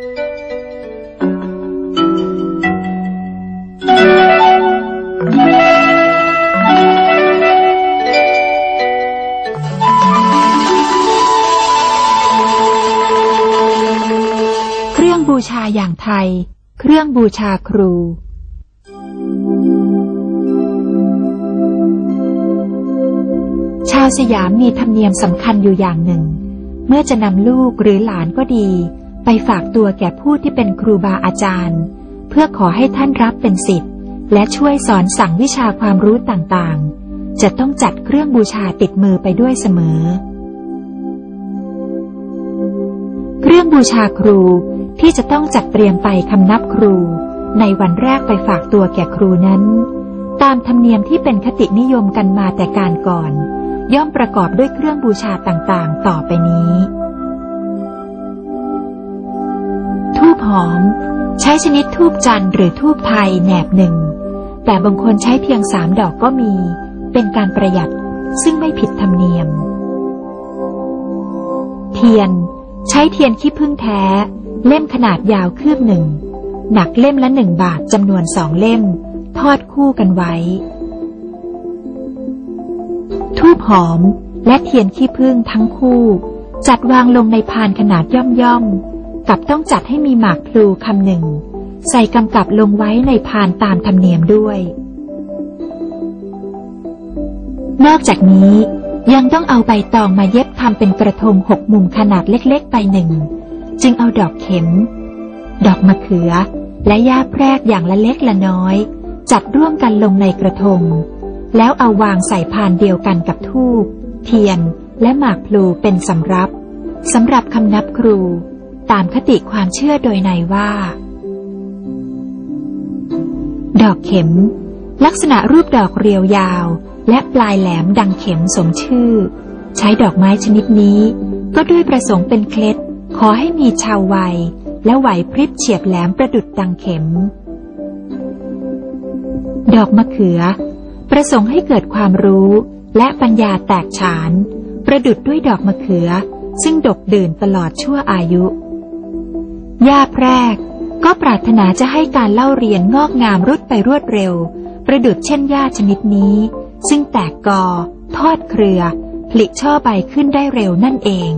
เครื่องบูชาอย่างไทย เครื่องบูชาครู ชาวสยามมีธรรมเนียมสำคัญอยู่อย่างหนึ่ง เมื่อจะนำลูกหรือหลานก็ดี ฝากตัวแก่ผู้ที่เป็นครูบาอาจารย์ เพื่อขอให้ท่านรับเป็นสิทธิ์และช่วยสอนสั่งวิชาความรู้ต่างๆ จะต้องจัดเครื่องบูชาติดมือไปด้วยเสมอ เครื่องบูชาครูที่จะต้องจัดเตรียมไปคำนับครู ในวันแรกไปฝากตัวแก่ครูนั้น ตามธรรมเนียมที่เป็นคตินิยมกันมาแต่การก่อน ย่อมประกอบด้วยเครื่องบูชาต่างๆ ต่อไปนี้ หอม ใช้ชนิดทูบจันทร์หรือทูบไทยแหนบหนึ่ง แต่บางคนใช้เพียงสามดอกก็มี เป็นการประหยัดซึ่งไม่ผิดธรรมเนียม เทียน ใช้เทียนขี้ผึ้งแท้ เล่มขนาดยาวคืบหนึ่ง หนักเล่มละหนึ่งบาทจำนวนสองเล่ม ทอดคู่กันไว้ ทูบหอมและเทียนขี้ผึ้งทั้งคู่ จัดวางลงในพานขนาดย่อมย่อม กับต้องจัดให้มีหมากพลูคำหนึ่ง ใส่กำกับลงไว้ในพานตามธรรมเนียมด้วย นอกจากนี้ยังต้องเอาใบตองมาเย็บทำเป็นกระทงหกมุมขนาดเล็กๆ ไปหนึ่ง จึงเอาดอกเข็ม ดอกมะเขือ และหญ้าแพรกอย่างละเล็กละน้อย จัดร่วมกันลงในกระทง แล้วเอาวางใส่พานเดียวกันกับทูบเทียน และหมากพลูเป็นสำรับสำหรับคำนับครู ตามคติความเชื่อโดยในว่า ดอกเข็ม ลักษณะรูปดอกเรียวยาว และปลายแหลมดังเข็มสมชื่อ ใช้ดอกไม้ชนิดนี้ ก็ด้วยประสงค์เป็นเคล็ด ขอให้มีชาววัย และไหวพริบเฉียบแหลมประดุดดังเข็ม ดอกมะเขือ ประสงค์ให้เกิดความรู้และปัญญาแตกฉาน ประดุดด้วยดอกมะเขือ ซึ่งดกดื่นตลอดชั่วอายุ ย่าแรก ก็ปรารถนาจะให้การเล่าเรียนงอกงามรุดไปรวดเร็ว ประดุดเช่นหญ้าชนิดนี้ ซึ่งแตกกอ ทอดเครือ ผลิช่อใบขึ้นได้เร็วนั่นเอง